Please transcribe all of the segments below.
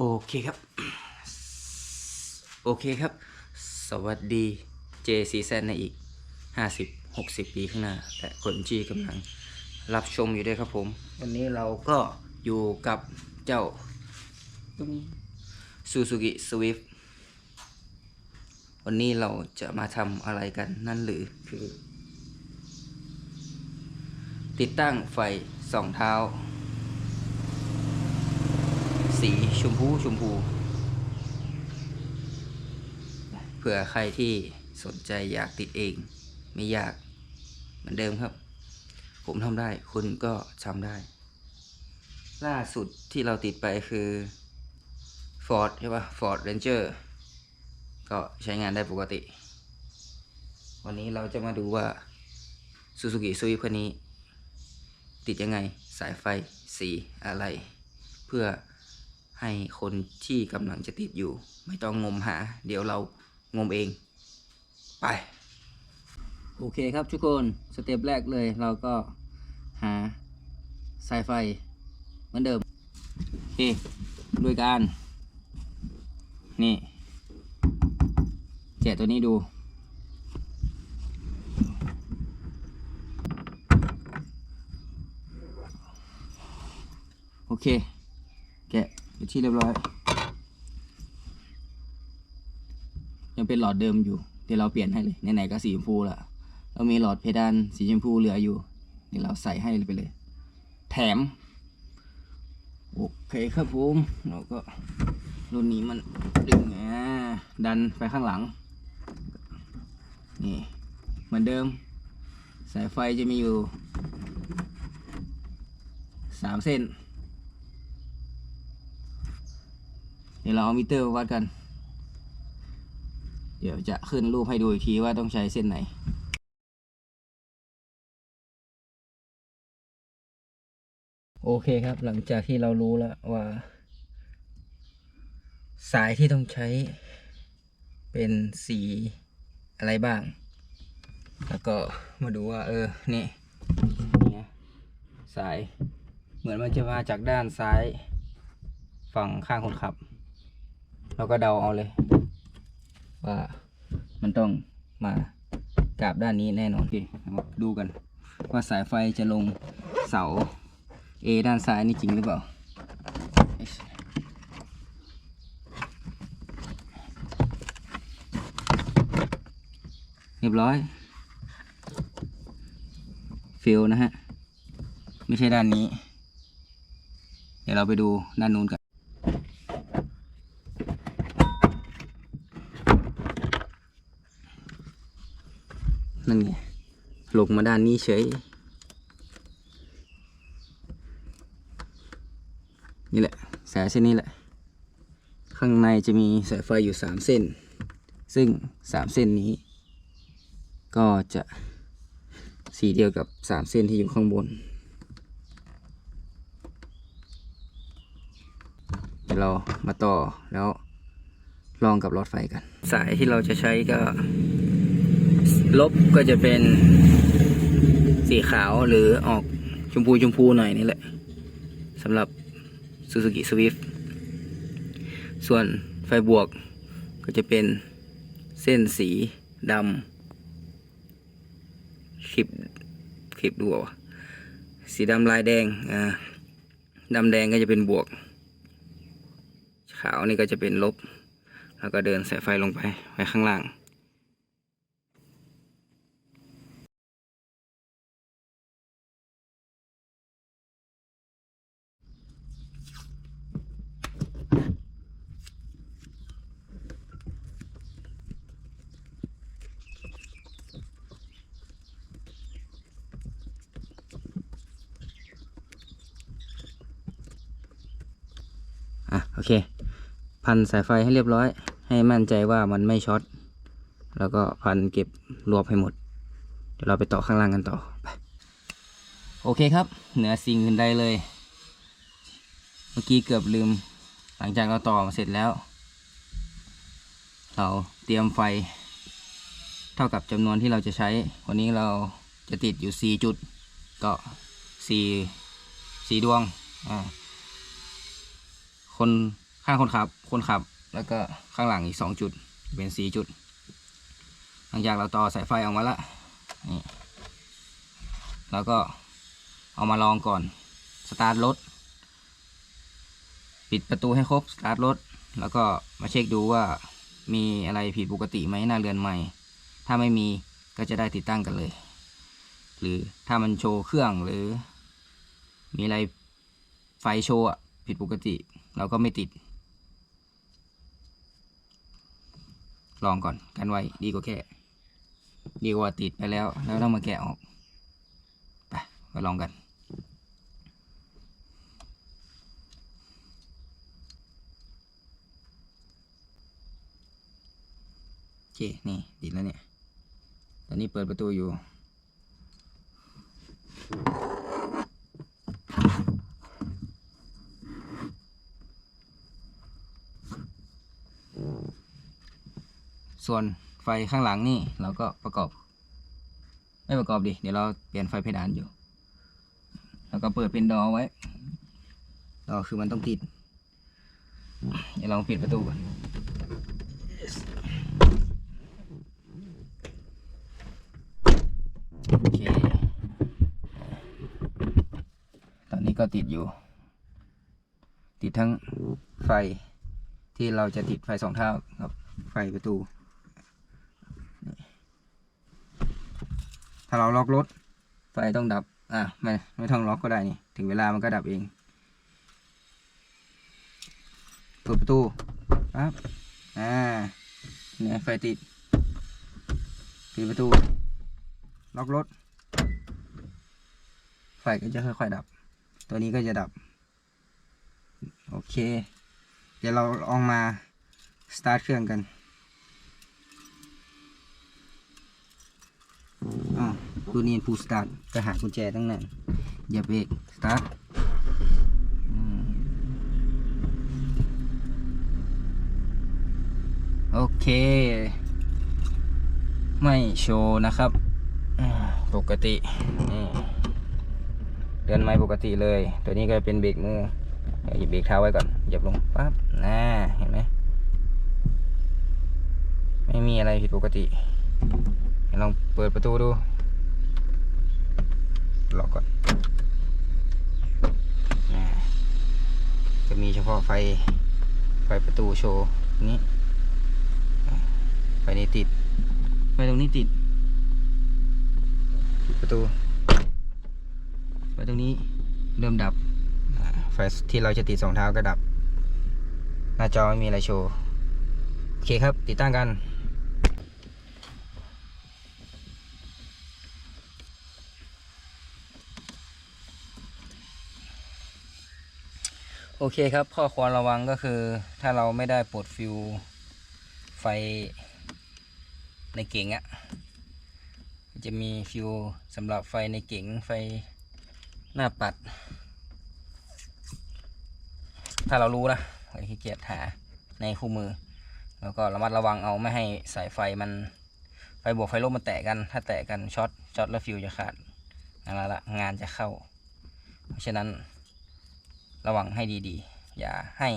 โอเคครับ โอเคครับ สวัสดี JCZ ในอีก 50 60 ปีข้างหน้า และคนที่กำลังรับชมอยู่ด้วยครับผม วันนี้เราก็อยู่กับเจ้า Suzuki Swift วันนี้เราจะมาทำอะไรกันนั่นหรือคือ ติดตั้งไฟสองเท้า สีชมพูชมพู เผื่อใครที่สนใจอยากติดเอง ไม่ยากเหมือนเดิมครับ ผมทำได้คุณก็ทำได้ ล่าสุดที่เราติดไปคือ Ford ใช่ปะ Ford Ranger ก็ใช้งานได้ปกติ วันนี้เราจะมาดูว่า Suzuki Swift คันนี้ ติดยังไงสายไฟสีอะไร เพื่อ ให้คนที่กำลังจะติดอยู่ ไม่ต้องงมหา เดี๋ยวเรางมเอง ไป โอเคครับทุกคนสเต็ปแรกเลยเราก็หาสายไฟเหมือนเดิม โอเคด้วยการ นี่แกะตัวนี้ดู โอเค แกะ เป็นที่เรียบร้อย ยังเป็นหลอดเดิมอยู่ เดี๋ยวเราเปลี่ยนให้เลยไหนๆก็สีชมพูละเรามีหลอดเพดานสีชมพูเหลืออยู่ เดี๋ยวเราใส่ให้ไปเลย แถม โอเคครับผมเราก็รุ่นนี้มันดึงอ่าดันไปข้างหลัง นี่ เหมือนเดิม สายไฟจะมีอยู่สามเส้น เดี๋ยวเราเอามิเตอร์วัดกัน เดี๋ยวจะขึ้นรูปให้ดูอีกทีว่าต้องใช้เส้นไหนโอเคครับหลังจากที่เรารู้แล้วว่า สายที่ต้องใช้เป็นสีอะไรบ้าง แล้วก็มาดูว่า เออ นี่นี่สายเหมือนมันจะมาจากด้านซ้าย ฝั่งข้างคนขับ เราก็เดาเอาเลย ว่ามันต้องมากราบด้านนี้แน่นอนโอเคมาดูกัน ว่าสายไฟจะลงเสา A ด้านซ้ายนี่จริงหรือเปล่าเรียบร้อย ฟิลนะฮะ ไม่ใช่ด้านนี้ เดี๋ยวเราไปดูด้านนู้นกันนไงล งมาด้านนี้เฉย นี่แหละ สายเส้นนี้แหละ ข้างในจะมีสายไฟอยู่สามเส้น ซึ่งสามเส้นนี้ ก็จะสีเดียวกับสามเส้นที่อยู่ข้างบนเดี๋ยวเรามาต่อแล้วลองกับหลอดไฟกัน สายที่เราจะใช้ก็ ลบก็จะเป็น สีขาวหรือออกชมพูชมพูหน่อยนี่แหละสำหรับ Suzuki Swift ส่วนไฟบวกก็จะเป็นเส้นสีดำคลิปคลิปดูเอาสีดำลายแดงอ่าดำแดงก็จะเป็นบวก ขาวนี่ก็จะเป็นลบ แล้วก็เดินสายไฟลงไปไว้ข้างล่าง เค พันสายไฟให้เรียบร้อย ให้มั่นใจว่ามันไม่ช็อต แล้วก็พันเก็บรวบให้หมด เดี๋ยวเราไปต่อข้างล่างกันต่อไปโอเคครับ เหนือสิ่งอื่นใดเลย เมื่อกี้เกือบลืม หลังจากเราต่อมาเสร็จแล้ว เราเตรียมไฟ เท่ากับจำนวนที่เราจะใช้ วันนี้เราจะติดอยู่ 4 จุด ก็ 4 4 ดวง อ่า คนข้างคนขับ คนขับ แล้วก็ข้างหลังอีกสองจุด เป็นสี่จุด หลังจากเราต่อสายไฟออกมาละนี่แล้วก็เอามาลองก่อน สตาร์ทรถ ปิดประตูให้ครบ สตาร์ทรถ แล้วก็มาเช็คดูว่ามีอะไรผิดปกติไหมหน้าเรือนใหม่ ถ้าไม่มีก็จะได้ติดตั้งกันเลย หรือถ้ามันโชว์เครื่องหรือ มีอะไรไฟโชว์ผิดปกติ เราก็ไม่ติด ลองก่อนกันไว้ดีกว่าแค่ดีกว่าติดไปแล้ว แล้วต้องมาแกะออกไปไปลองกันโอเคนี่ติดแล้วเนี่ย ตอนนี้เปิดประตูอยู่ ส่วนไฟข้างหลังนี่เราก็ประกอบ ไม่ประกอบดิเดี๋ยวเราเปลี่ยนไฟเพดานอยู่ แล้วก็เปิดเป็นดอไว้ดอคือมันต้องติด เดี๋ยวลองปิดประตูก่อนโอเคตอนนี้ก็ติดอยู่ ติดทั้งไฟที่เราจะติดไฟสองเท่ากับไฟประตู ถ้าเราล็อกรถไฟต้องดับ อะไม่ไม่ต้องล็อกก็ได้นี่ ถึงเวลามันก็ดับเอง เปิดประตูปั๊บอ่าเนี่ยไฟติดปิดประตู ล็อกรถ ไฟก็จะค่อยๆดับ ตัวนี้ก็จะดับ โอเค เดี๋ยวเราลองมาสตาร์ทเครื่องกันอ๋อ ตัวนี้พูสตาร์ทไปหากุญแจตั้งนานอย่าเบรกสตาร์ทโอเค ไม่โชว์นะครับปกติเดินไม่ปกติเลย ตัวนี้ก็เป็นเบรกมือหยิบเบรกเท้าไว้ก่อนเหยียบลงปั๊บน่าเห็นไหมไม่มีอะไรผิดปกติลองเปิดประตูดู ล็อกก่อนน่าจะมีเฉพาะไฟไฟประตูโชว์นี้ไฟนี้ติดไฟตรงนี้ติดปิดประตูไฟตรงนี้เริ่มดับไฟที่เราจะติดสองเท้าก็ดับ หน้าจอไม่มีอะไรโชว์ โอเคครับติดตั้งกัน เคครับข้อควรระวังก็คือ ถ้าเราไม่ได้ปลดฟิวไฟในเก๋งอะ่ะจะมีฟิวสำหรับไฟในเก๋งไฟหน้าปัด ถ้าเรารู้นะเราขี้เกียจหาในคู่มือ แล้วก็ระมัดระวังเอาไม่ให้สายไฟมันไฟบวกไฟลบมันแตกกัน ถ้าแตกกันช็อตช็อตแล้วฟิวจะขาดนั่นละงานจะเข้า เพราะฉะนั้น ระวังให้ดีๆ อย่าให้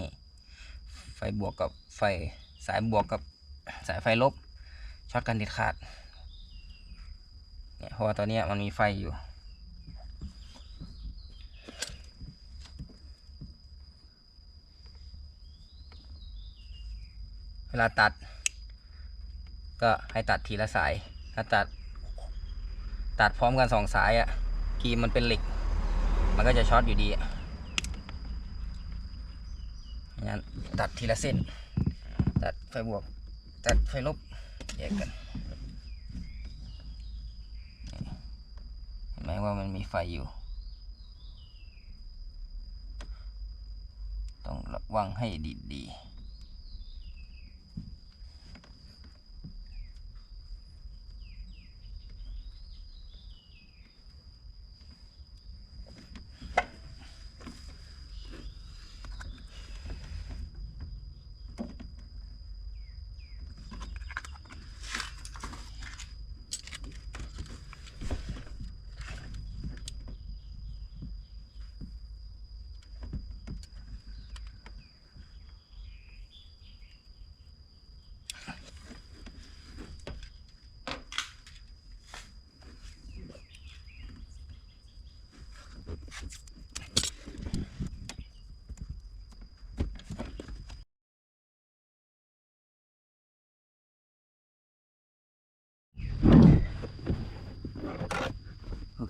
ไฟบวกกับไฟสายบวกกับสายไฟลบช็อตกันเด็ดขาดเนี่ยเพราะว่าตอนนี้มันมีไฟอยู่ เวลาตัด ก็ให้ตัดทีละสาย ถ้าตัด ตัดพร้อมกันสองสายอะ่ะกีมมันเป็นเหล็ก มันก็จะช็อตอยู่ดีอะ งั้นตัดทีละเส้น ตัดไฟบวก ตัดไฟลบแยกกันเห็นไหมว่ามันมีไฟอยู่ ต้องระวังให้ดีๆ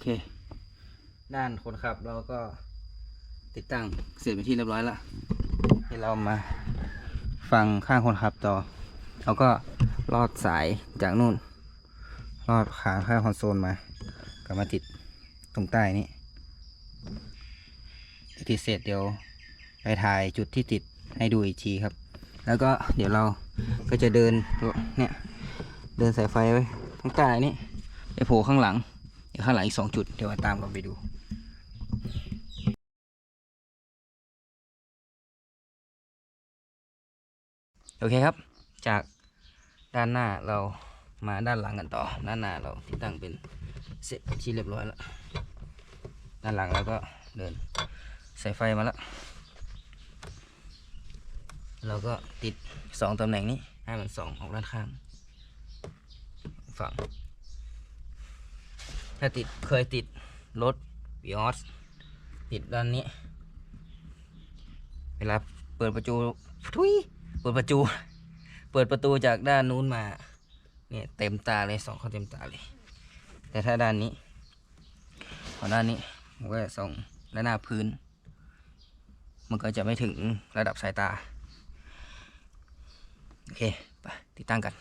เค ด้านคนขับเราก็ติดตั้งเสร็จเป็นที่เรียบร้อยแล้วให้เรามาฟังข้างคนขับต่อเราก็ลอดสายจากนู่นลอดขาข้างคอนโซลมาก็มาติดตรงใต้นี้ติดเสร็จเดี๋ยวไปถ่ายจุดที่ติดให้ดูอีกทีครับ แล้วก็เดี๋ยวเราก็จะเดินเนี่ยเดินสายไฟไว้ข้างใต้นี่ไปโผล่ข้างหลัง ข้างหลังอีกสองจุดเดี๋ยวมาตามกันไปดูโอเคครับ จากด้านหน้าเรามาด้านหลังกันต่อ ด้านหน้าเราติดตั้งเป็นเสร็จที่เรียบร้อยแล้ว ด้านหลังเราก็เดินสายไฟมาแล้ว เราก็ติดสองตำแหน่งนี้ให้มันสองออกด้านข้างฝั่ง ถ้าติดเคยติดรถวิออสติดด้านนี้ เวลาเปิดประตูทุยเปิดประตู เปิดประตูจากด้านนู้นมาเนี่ยเต็มตาเลยสองเขาเต็มตาเลย แต่ถ้าด้านนี้ขอด้านนี้ผมก็จะส่องด้านหน้าพื้น มันก็จะไม่ถึงระดับสายตา โอเค ไปติดตั้งกัน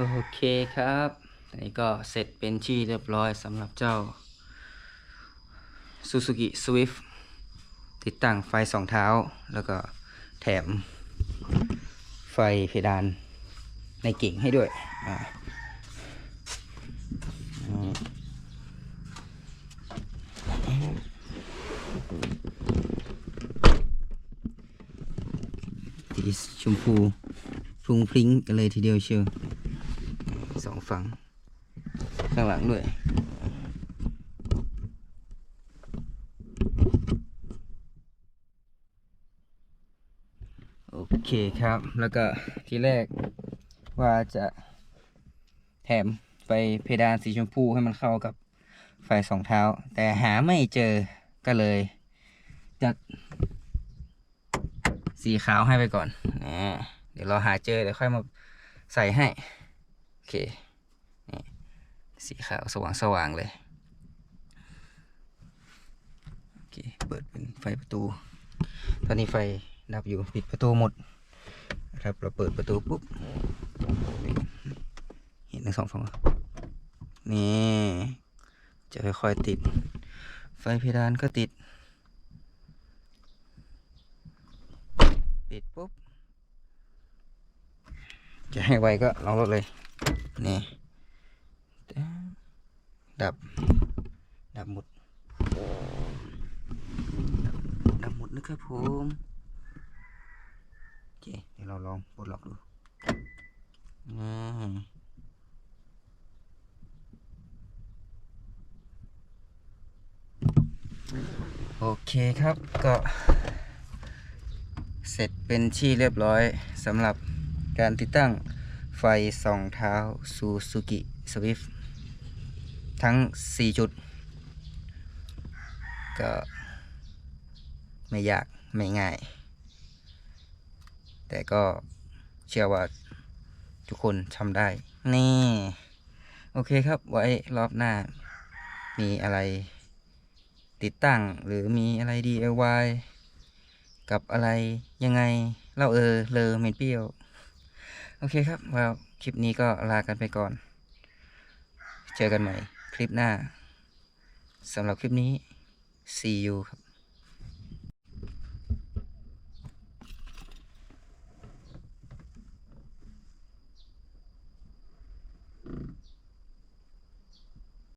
โอเคครับอันนี้ก็เสร็จเป็นที่เรียบร้อยสำหรับเจ้า Suzuki Swift ติดตั้งไฟสองเท้า แล้วก็แถมไฟเพดานในเก่งให้ด้วยอ่าอืมสีชมพูฟรุงพริ้งกันเลยทีเดียวเชียว ฝัง ข้างหลังด้วย โอเคครับ แล้วก็ทีแรกว่าจะแถมไฟเพดานสีชมพูให้มันเข้ากับไฟสองเท้า แต่หาไม่เจอก็เลย จัด สีขาวให้ไปก่อนนะเดี๋ยวเราหาเจอเดี๋ยวค่อยมาใส่ให้ โอเค สีขาวสว่างสว่างเลย โอเค เปิดเป็นไฟประตู ตอนนี้ไฟดับอยู่ปิดประตูหมดนะครับเราเปิดประตูปุ๊บ เห็นทั้งสองฝั่งนี่ จะค่อยๆติด ไฟเพดานก็ติด ปิดปุ๊บ จะให้ไวก็ลองรถเลย นี่ ดับ ดับหมด ดับดบหมดนะครับผมโอเคเดี๋ยวเราลองปลดล็อกดูอืมโอเคครับก็เสร็จเป็นที่เรียบร้อยสำหรับการติดตั้งไฟสองเท้า Suzuki Swift ทั้ง 4 จุด ก็ไม่ยากไม่ง่าย แต่ก็เชื่อว่าทุกคนทำได้ นี่ โอเคครับไว้รอบหน้า มีอะไรติดตั้งหรือมีอะไร DIY กับอะไรยังไงเล่าเออเลอเมนเปี้ยว โอเคครับว่าคลิปนี้ก็ลากันไปก่อน เจอกันใหม่ คลิปหน้าสำหรับคลิปนี้ see you ครับ